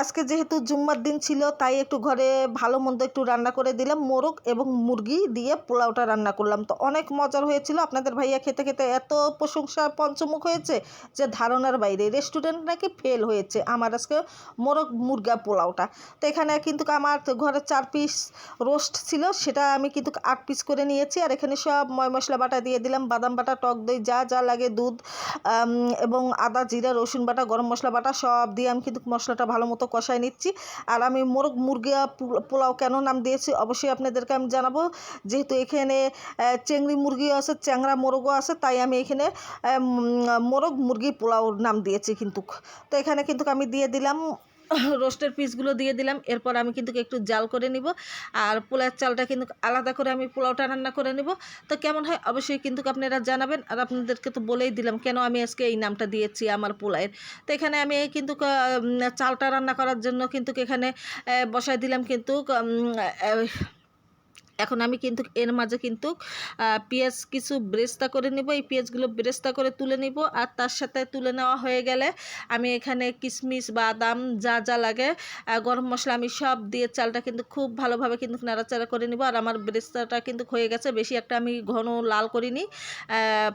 আজকে যেহেতু জুম্মার দিন ছিল, তাই একটু ঘরে ভালো মন্দ একটু রান্না করে দিলাম, মোরগ এবং মুরগি দিয়ে পোলাওটা রান্না করলাম। তো অনেক মজার হয়েছিল। আপনাদের ভাইয়া খেতে খেতে এত প্রশংসা পঞ্চমুখ হয়েছে যে ধারণার বাইরে রেস্টুরেন্ট নাকি ফেল হয়েছে আমার আজকে মোরগ মুরগা পোলাওটা। তো এখানে কিন্তু আমার ঘরে চার পিস রোস্ট ছিল, সেটা আমি কিন্তু আট পিস করে নিয়েছি। আর এখানে সব ময় মশলা বাটা দিয়ে দিলাম, বাদাম বাটা, টক দই, যা যা লাগে, দুধ এবং আদা, জিরা, রসুন বাটা, গরম মশলা বাটা সব দিয়ে আমি কিন্তু মশলাটা ভালো মতো কষায় নিচ্ছি। আর আমি মোরগ মুরগিয়া পোলাও কেন নাম দিয়েছি অবশ্যই আপনাদেরকে আমি জানাব। যেহেতু এখানে চেংড়ি মুরগিও আছে চ্যাংরা মোরগও আছে, তাই আমি এখানে মোরগ মুরগি পোলাও নাম দিয়েছি কিন্তু। তো এখানে কিন্তু আমি দিয়ে দিলাম রোস্টের পিসগুলো দিয়ে দিলাম। এরপর আমি কিন্তু একটু জাল করে নিব। আর পোলাওয়ের চালটা কিন্তু আলাদা করে আমি পোলাওটা রান্না করে নিব। তো কেমন হয় অবশ্যই কিন্তু আপনারা জানাবেন। আর আপনাদেরকে তো বলেই দিলাম কেন আমি আজকে এই নামটা দিয়েছি আমার পোলায়ের। তো এখানে আমি কিন্তু চালটা রান্না করার জন্য কিন্তু এখানে বসায় দিলাম কিন্তু এখন আমি কিন্তু এর মাঝে কিন্তু পেঁয়াজ কিছু ব্রেস্তা করে নেব। এই পেঁয়াজগুলো ব্রেস্তা করে তুলে নিব আর তার সাথে তুলে নেওয়া হয়ে গেলে আমি এখানে কিশমিশ বাদাম যা যা লাগে গরম মশলা আমি সব দিয়ে চালটা কিন্তু খুব ভালোভাবে কিন্তু নাড়াচাড়া করে নিব। আর আমার ব্রেস্তাটা কিন্তু হয়ে গেছে। বেশি একটা আমি ঘন লাল করিনি।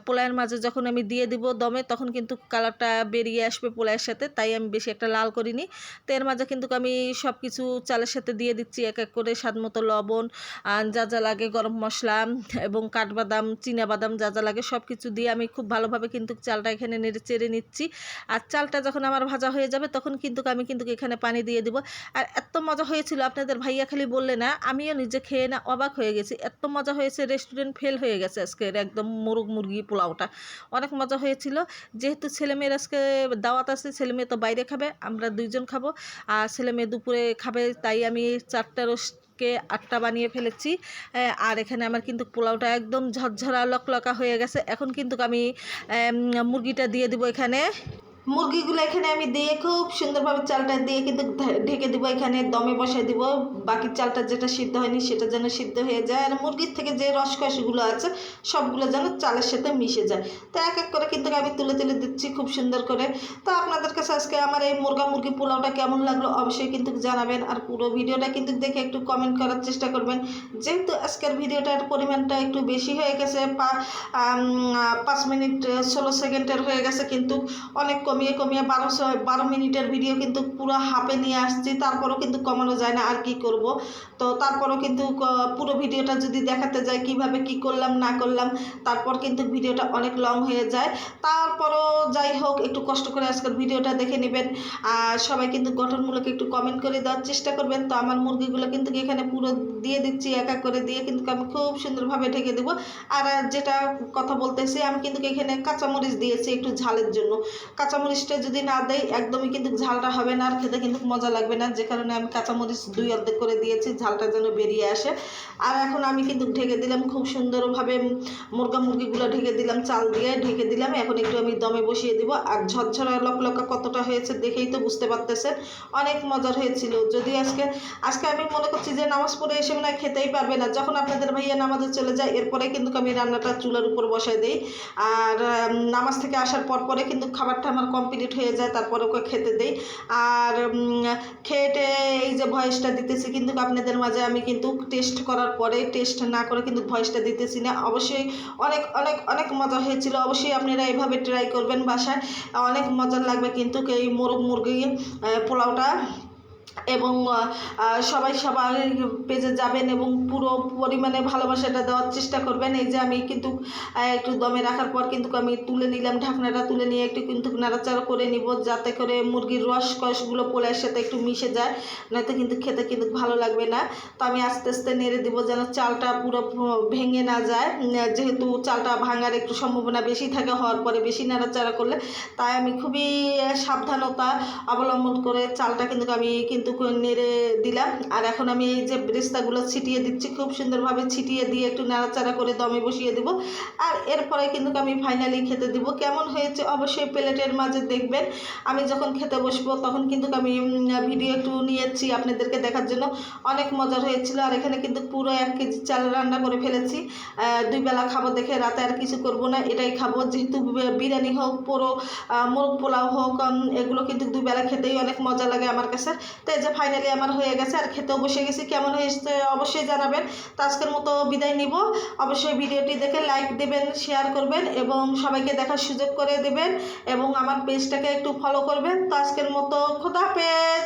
পোলায়ের মাঝে যখন আমি দিয়ে দিব দমে তখন কিন্তু কালারটা বেরিয়ে আসবে পোলায়ের সাথে, তাই আমি বেশি একটা লাল করিনি। তো এর মাঝে কিন্তু আমি সব কিছু চালের সাথে দিয়ে দিচ্ছি। এক এক করে স্বাদ মতো লবণ যা যা লাগে গরম মশলা এবং কাঠবাদাম বাদাম যা যা লাগে সব কিছু দিয়ে আমি খুব ভালোভাবে কিন্তু চালটা এখানে নেড়ে চেড়ে নিচ্ছি। আর চালটা যখন আমার ভাজা হয়ে যাবে তখন কিন্তু আমি কিন্তু এখানে পানি দিয়ে দিব। আর এত মজা হয়েছিল, আপনাদের ভাইয়া খালি বললে না, আমিও নিজে খেয়ে না অবাক হয়ে গেছি। এত মজা হয়েছে রেস্টুরেন্ট ফেল হয়ে গেছে আজকের একদম মোরগ মুরগি পোলাওটা। অনেক মজা হয়েছিল। যেহেতু ছেলেমেয়ের আজকে দাওয়াত আছে, ছেলেমেয়ে তো বাইরে খাবে, আমরা দুইজন খাব। আর ছেলেমেয়ে দুপুরে খাবে, তাই আমি চারটা রোস্টকে আটটা বানিয়ে ফেলেছি। আর এখানে আমার কিন্তু পোলাওটা একদম ঝরঝরা, লকলকা হয়ে গেছে। এখন কিন্তু আমি মুরগিটা দিয়ে দিব এখানে। মুরগিগুলো এখানে আমি দিয়ে খুব সুন্দরভাবে চালটা দিয়ে কিন্তু ঢেকে দিব, এখানে দমে বসাই দিব। বাকি চালটা যেটা সিদ্ধ হয়নি সেটা যেন সিদ্ধ হয়ে যায়। আর মুরগির থেকে যে রসকসগুলো আছে, সবগুলো যেন চালের সাথে মিশে যায়। তো এক এক করে কিন্তু আমি তুলে তুলে দিচ্ছি খুব সুন্দর করে। তো আপনাদের কাছে আজকে আমার এই মুরগা মুরগি পোলাওটা কেমন লাগল অবশ্যই কিন্তু জানাবেন। আর পুরো ভিডিওটা কিন্তু দেখে একটু কমেন্ট করার চেষ্টা করবেন। যেহেতু আজকের ভিডিওটার পরিমাণটা একটু বেশি হয়ে গেছে পাঁচ মিনিট, ষোলো সেকেন্ডের হয়ে গেছে কিন্তু অনেক কমিয়ে কমিয়ে বারোশো বারো মিনিটের ভিডিও কিন্তু পুরো হাফে নিয়ে আসছি, তারপরও কিন্তু কমানো যায় না আর কি করব। তো তারপরও কিন্তু পুরো ভিডিওটা যদি দেখাতে যায় কীভাবে কি করলাম, না করলাম, তারপর কিন্তু ভিডিওটা অনেক লং হয়ে যায়। তারপরও যাই হোক, একটু কষ্ট করে আজকের ভিডিওটা দেখে নেবেন। আর সবাই কিন্তু গঠনমূলক একটু কমেন্ট করে দেওয়ার চেষ্টা করবেন। তো আমার মুরগিগুলো কিন্তু এখানে পুরো দিয়ে দিচ্ছি, এক করে দিয়ে কিন্তু আমি খুব সুন্দরভাবে ঢেকে দেবো। আর যেটা কথা বলতেছি, আমি কিন্তু এখানে কাঁচামরিচ দিয়েছি একটু ঝালের জন্য। কাঁচামরিচটা যদি না দেই, একদমই কিন্তু ঝালটা হবে না আর খেতে কিন্তু মজা লাগবে না। যে কারণে আমি কাঁচামরিচ দুই অর্ধেক করে দিয়েছি, ঝালটা যেন বেরিয়ে আসে। আর এখন আমি কিন্তু ঢেকে দিলাম খুব সুন্দরভাবে মুরগা মুরগিগুলো ঢেকে দিলাম, চাল দিয়ে ঢেকে দিলাম। এখন একটু আমি দমে বসিয়ে দিব। আর ঝরঝরা লকলকা কতটা হয়েছে দেখেই তো বুঝতে পারতেছেন, অনেক মজার হয়েছিল। যদি আজকে আজকে আমি মনে করছি যে নামাজ পড়ে এসে মনে খেতেই পারবে না। যখন আপনাদের ভাইয়া নামাজে চলে যায়, এরপরে কিন্তু আমি রান্নাটা চুলার উপর বসাই দিই। আর নামাজ থেকে আসার পর পরে কিন্তু খাবারটা আমার কমপ্লিট হয়ে যায়, তারপরে ওকে খেতে দেই। আর খেটে এই যে ভয়েসটা দিতেছি, কিন্তু আপনাদের মাঝে আমি কিন্তু টেস্ট করার পরে টেস্ট না করে কিন্তু ভয়েসটা দিতেছি না। অবশ্যই অনেক অনেক অনেক মজা হয়েছিল। অবশ্যই আপনারা এইভাবে ট্রাই করবেন বাসায়। অনেক মজার লাগবে কিন্তু এই মোরগ মুরগি পোলাওটা। এবং সবাই সবার পেজে যাবেন এবং পুরো পরিমাণে ভালোবাসাটা দেওয়ার চেষ্টা করবেন। এই যে আমি কিন্তু একটু দমে রাখার পর কিন্তু আমি তুলে নিলাম, ঢাকনাটা তুলে নিয়ে একটু কিন্তু নাড়াচাড়া করে নিব, যাতে করে মুরগির রস কষগুলো পোলার সাথে একটু মিশে যায়, নয়তো কিন্তু খেতে কিন্তু ভালো লাগবে না। তো আমি আস্তে আস্তে নেড়ে দিব যেন চালটা পুরো ভেঙে না যায়। যেহেতু চালটা ভাঙার একটু সম্ভাবনা বেশি থাকে, হওয়ার পরে বেশি নাড়াচাড়া করলে, তাই আমি খুবই সাবধানতা অবলম্বন করে চালটা কিন্তু আমি কিন্তু নেড়ে দিলাম। আর এখন আমি এই যে ব্রেস্তাগুলো ছিটিয়ে দিচ্ছি, খুব সুন্দরভাবে ছিটিয়ে দিয়ে একটু নাড়াচাড়া করে দমে বসিয়ে দেবো। আর এরপরে কিন্তু আমি ফাইনালি খেতে দিব। কেমন হয়েছে অবশ্যই প্লেটের মাঝে দেখবেন। আমি যখন খেতে বসবো তখন কিন্তু আমি ভিডিও একটু নিয়েছি আপনাদেরকে দেখার জন্য। অনেক মজার হয়েছিল। আর এখানে কিন্তু পুরো এক কেজি চাল রান্না করে ফেলেছি। দুই বেলা খাব দেখে রাতে আর কিছু করব না, এটাই খাব। যেহেতু বিরিয়ানি হোক পুরো মোরগ পোলাও হোক এগুলো কিন্তু দুই বেলা খেতেই অনেক মজা লাগে আমার কাছে। তো এই যে ফাইনালি আমার হয়ে গেছে আর খেতেও বসে গেছি, কেমন হয়েছে অবশ্যই জানাবেন। তো আজকের মতো বিদায় নিব। অবশ্যই ভিডিওটি দেখে লাইক দেবেন শেয়ার করবেন এবং সবাইকে দেখার সুযোগ করে দেবেন এবং আমার পেজটাকে একটু ফলো করবেন। তো আজকের মতো খোদা পেজ